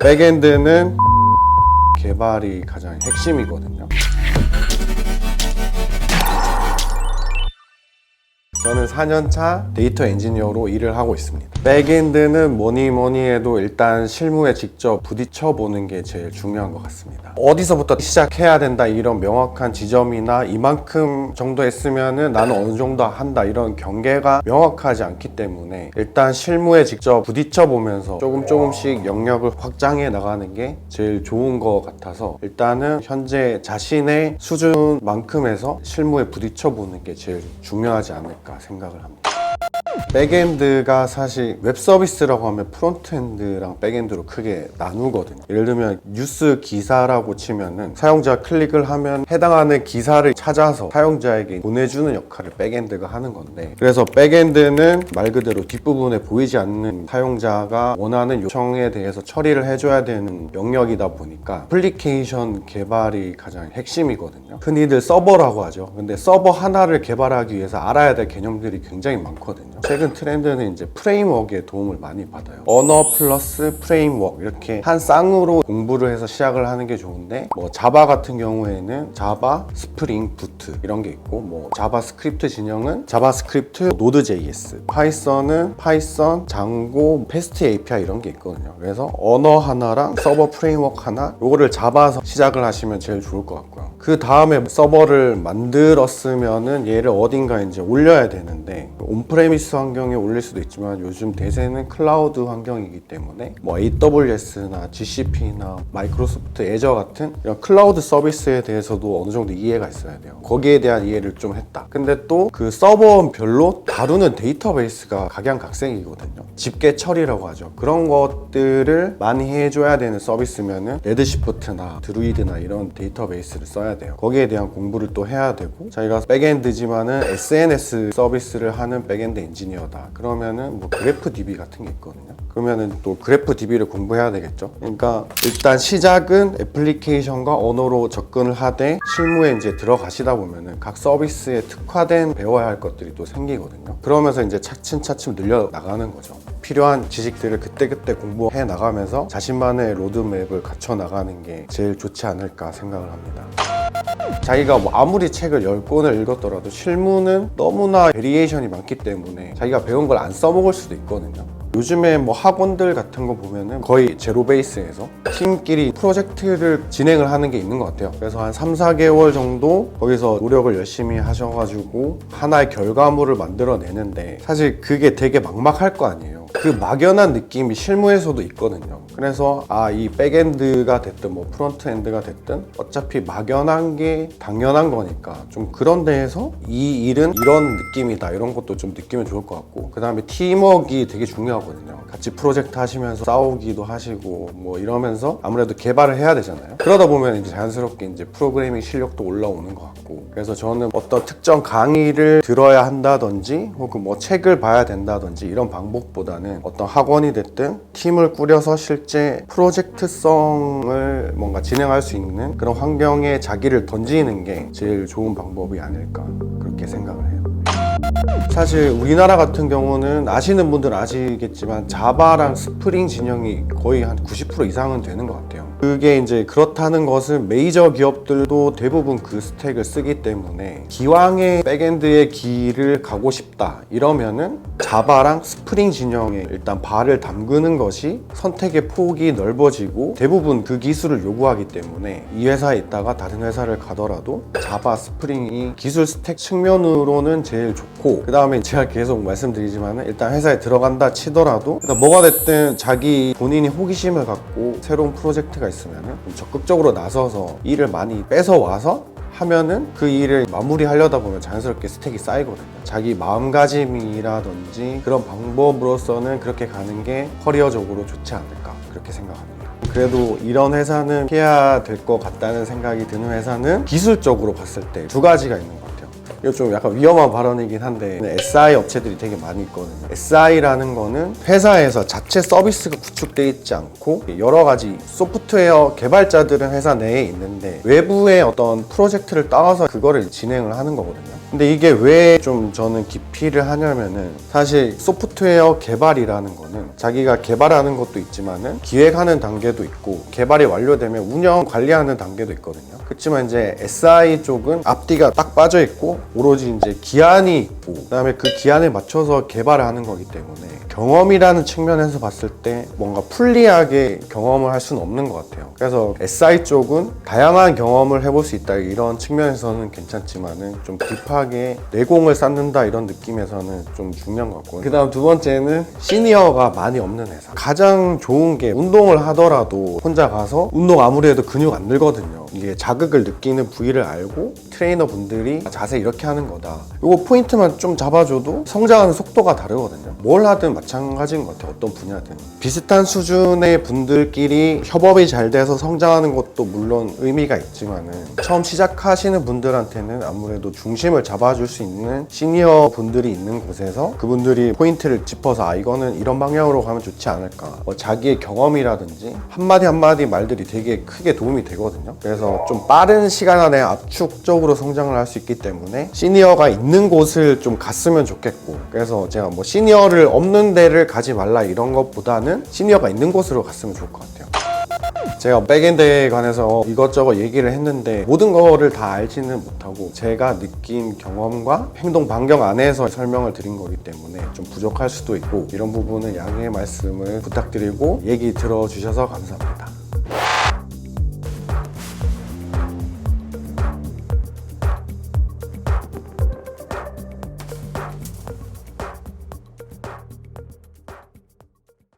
백엔드는 개발이 가장 핵심이거든요. 저는 4년차 데이터 엔지니어로 일을 하고 있습니다. 백엔드는 뭐니 뭐니 해도 일단 실무에 직접 부딪혀 보는 게 제일 중요한 것 같습니다. 어디서부터 시작해야 된다 이런 명확한 지점이나 이만큼 정도 했으면은 나는 어느 정도 한다 이런 경계가 명확하지 않기 때문에 일단 실무에 직접 부딪혀 보면서 조금 조금씩 영역을 확장해 나가는 게 제일 좋은 것 같아서 일단은 현재 자신의 수준만큼에서 실무에 부딪혀 보는 게 제일 중요하지 않을까 생각을 합니다. 백엔드가 사실 웹 서비스라고 하면 프론트엔드랑 백엔드로 크게 나누거든요. 예를 들면 뉴스 기사라고 치면은 사용자 클릭을 하면 해당하는 기사를 찾아서 사용자에게 보내주는 역할을 백엔드가 하는 건데 그래서 백엔드는 말 그대로 뒷부분에 보이지 않는 사용자가 원하는 요청에 대해서 처리를 해줘야 되는 영역이다 보니까 애플리케이션 개발이 가장 핵심이거든요. 흔히들 서버라고 하죠. 근데 서버 하나를 개발하기 위해서 알아야 될 개념들이 굉장히 많거든요. 최근 트렌드는 이제 프레임워크의 도움을 많이 받아요. 언어 플러스 프레임워크 이렇게 한 쌍으로 공부를 해서 시작을 하는 게 좋은데 뭐 자바 같은 경우에는 자바, 스프링, 부트 이런 게 있고 뭐 자바스크립트 진영은 자바스크립트, 노드.js, 파이썬은 파이썬, 장고, 패스트 API 이런 게 있거든요. 그래서 언어 하나랑 서버 프레임워크 하나 요거를 잡아서 시작을 하시면 제일 좋을 것 같고요. 그 다음에 서버를 만들었으면은 얘를 어딘가 이제 올려야 되는데 온프레미스 환경에 올릴 수도 있지만 요즘 대세는 클라우드 환경이기 때문에 뭐 AWS나 GCP나 마이크로소프트 애저 같은 이런 클라우드 서비스에 대해서도 어느 정도 이해가 있어야 돼요. 거기에 대한 이해를 좀 했다. 근데 또 그 서버별로 다루는 데이터베이스가 각양각색이거든요. 집계 처리라고 하죠. 그런 것들을 많이 해줘야 되는 서비스면은 레드시프트나 드루이드나 이런 데이터베이스를 써야 돼요. 거기에 대한 공부를 또 해야 되고 자기가 백엔드지만은 SNS 서비스를 하는 백엔드 엔지니어 다. 그러면은 뭐 그래프 DB 같은 게 있거든요. 그러면은 또 그래프 DB를 공부해야 되겠죠. 그러니까 일단 시작은 애플리케이션과 언어로 접근을 하되 실무에 이제 들어가시다 보면은 각 서비스에 특화된 배워야 할 것들이 또 생기거든요. 그러면서 이제 차츰차츰 늘려 나가는 거죠. 필요한 지식들을 그때그때 공부해 나가면서 자신만의 로드맵을 갖춰 나가는 게 제일 좋지 않을까 생각을 합니다. 자기가 뭐 아무리 책을 10권을 읽었더라도 실무는 너무나 베리에이션이 많기 때문에 자기가 배운 걸 안 써먹을 수도 있거든요. 요즘에 뭐 학원들 같은 거 보면은 거의 제로 베이스에서 팀끼리 프로젝트를 진행을 하는 게 있는 것 같아요. 그래서 한 3, 4개월 정도 거기서 노력을 열심히 하셔가지고 하나의 결과물을 만들어내는데 사실 그게 되게 막막할 거 아니에요. 그 막연한 느낌이 실무에서도 있거든요. 그래서 아 이 백엔드가 됐든 뭐 프론트엔드가 됐든 어차피 막연한 게 당연한 거니까 좀 그런 데에서 이 일은 이런 느낌이다 이런 것도 좀 느끼면 좋을 것 같고 그 다음에 팀워크가 되게 중요하거든요. 같이 프로젝트 하시면서 싸우기도 하시고 뭐 이러면서 아무래도 개발을 해야 되잖아요. 그러다 보면 이제 자연스럽게 이제 프로그래밍 실력도 올라오는 것 같고 그래서 저는 어떤 특정 강의를 들어야 한다든지 혹은 뭐 책을 봐야 된다든지 이런 방법보다는 어떤 학원이 됐든 팀을 꾸려서 실제 프로젝트성을 뭔가 진행할 수 있는 그런 환경에 자기를 던지는 게 제일 좋은 방법이 아닐까 그렇게 생각을 해요. 사실 우리나라 같은 경우는 아시는 분들은 아시겠지만 자바랑 스프링 진영이 거의 한 90% 이상은 되는 것 같아요. 그게 이제 그렇다는 것은 메이저 기업들도 대부분 그 스택을 쓰기 때문에 기왕에 백엔드의 길을 가고 싶다 이러면은 자바랑 스프링 진영에 일단 발을 담그는 것이 선택의 폭이 넓어지고 대부분 그 기술을 요구하기 때문에 이 회사에 있다가 다른 회사를 가더라도 자바 스프링이 기술 스택 측면으로는 제일 좋고 그 다음에 제가 계속 말씀드리지만 일단 회사에 들어간다 치더라도 일단 뭐가 됐든 자기 본인이 호기심을 갖고 새로운 프로젝트가 있으면 좀 적극적으로 나서서 일을 많이 뺏어 와서 하면은 그 일을 마무리하려다 보면 자연스럽게 스택이 쌓이거든요. 자기 마음가짐이라든지 그런 방법으로서는 그렇게 가는 게 커리어적으로 좋지 않을까 그렇게 생각합니다. 그래도 이런 회사는 피해야 될 것 같다는 생각이 드는 회사는 기술적으로 봤을 때 두 가지가 있는 것 같아요. 이거 좀 약간 위험한 발언이긴 한데 SI 업체들이 되게 많이 있거든요. SI라는 거는 회사에서 자체 서비스가 구축돼 있지 않고 여러 가지 소프트웨어 개발자들은 회사 내에 있는데 외부의 어떤 프로젝트를 따와서 그거를 진행을 하는 거거든요. 근데 이게 왜 좀 저는 기피를 하냐면은 사실 소프트웨어 개발이라는 거는 자기가 개발하는 것도 있지만은 기획하는 단계도 있고 개발이 완료되면 운영 관리하는 단계도 있거든요. 그렇지만 이제 SI 쪽은 앞뒤가 딱 빠져 있고 오로지 이제 기한이 있고 그다음에 그 기한에 맞춰서 개발을 하는 거기 때문에 경험이라는 측면에서 봤을 때 뭔가 풀리하게 경험을 할 수는 없는 것 같아요. 그래서 SI 쪽은 다양한 경험을 해볼 수 있다 이런 측면에서는 괜찮지만은 좀 딥하게 내공을 쌓는다 이런 느낌에서는 좀 중요한 것 같고 그다음 두 번째는 시니어가 많이 없는 회사. 가장 좋은 게 운동을 하더라도 혼자 가서 운동 아무리 해도 근육 안 늘거든요. 이게 자극을 느끼는 부위를 알고 트레이너 분들이 자세 이렇게 하는 거다. 이거 포인트만 좀 잡아줘도 성장하는 속도가 다르거든요. 뭘 하든 마찬가지인 것 같아요. 어떤 분야든. 비슷한 수준의 분들끼리 협업이 잘 돼서 성장하는 것도 물론 의미가 있지만은 처음 시작하시는 분들한테는 아무래도 중심을 잡아줄 수 있는 시니어 분들이 있는 곳에서 그분들이 포인트를 짚어서 아 이거는 이런 방향으로 가면 좋지 않을까. 뭐 자기의 경험이라든지 한마디 한마디 말들이 되게 크게 도움이 되거든요. 그래서 좀 빠른 시간 안에 압축적으로 성장을 할 수 있기 때문에 시니어가 있는 곳을 좀 갔으면 좋겠고 그래서 제가 뭐 시니어를 없는 데를 가지 말라 이런 것보다는 시니어가 있는 곳으로 갔으면 좋을 것 같아요. 제가 백엔드에 관해서 이것저것 얘기를 했는데 모든 거를 다 알지는 못하고 제가 느낀 경험과 행동 반경 안에서 설명을 드린 거기 때문에 좀 부족할 수도 있고 이런 부분은 양해의 말씀을 부탁드리고 얘기 들어주셔서 감사합니다.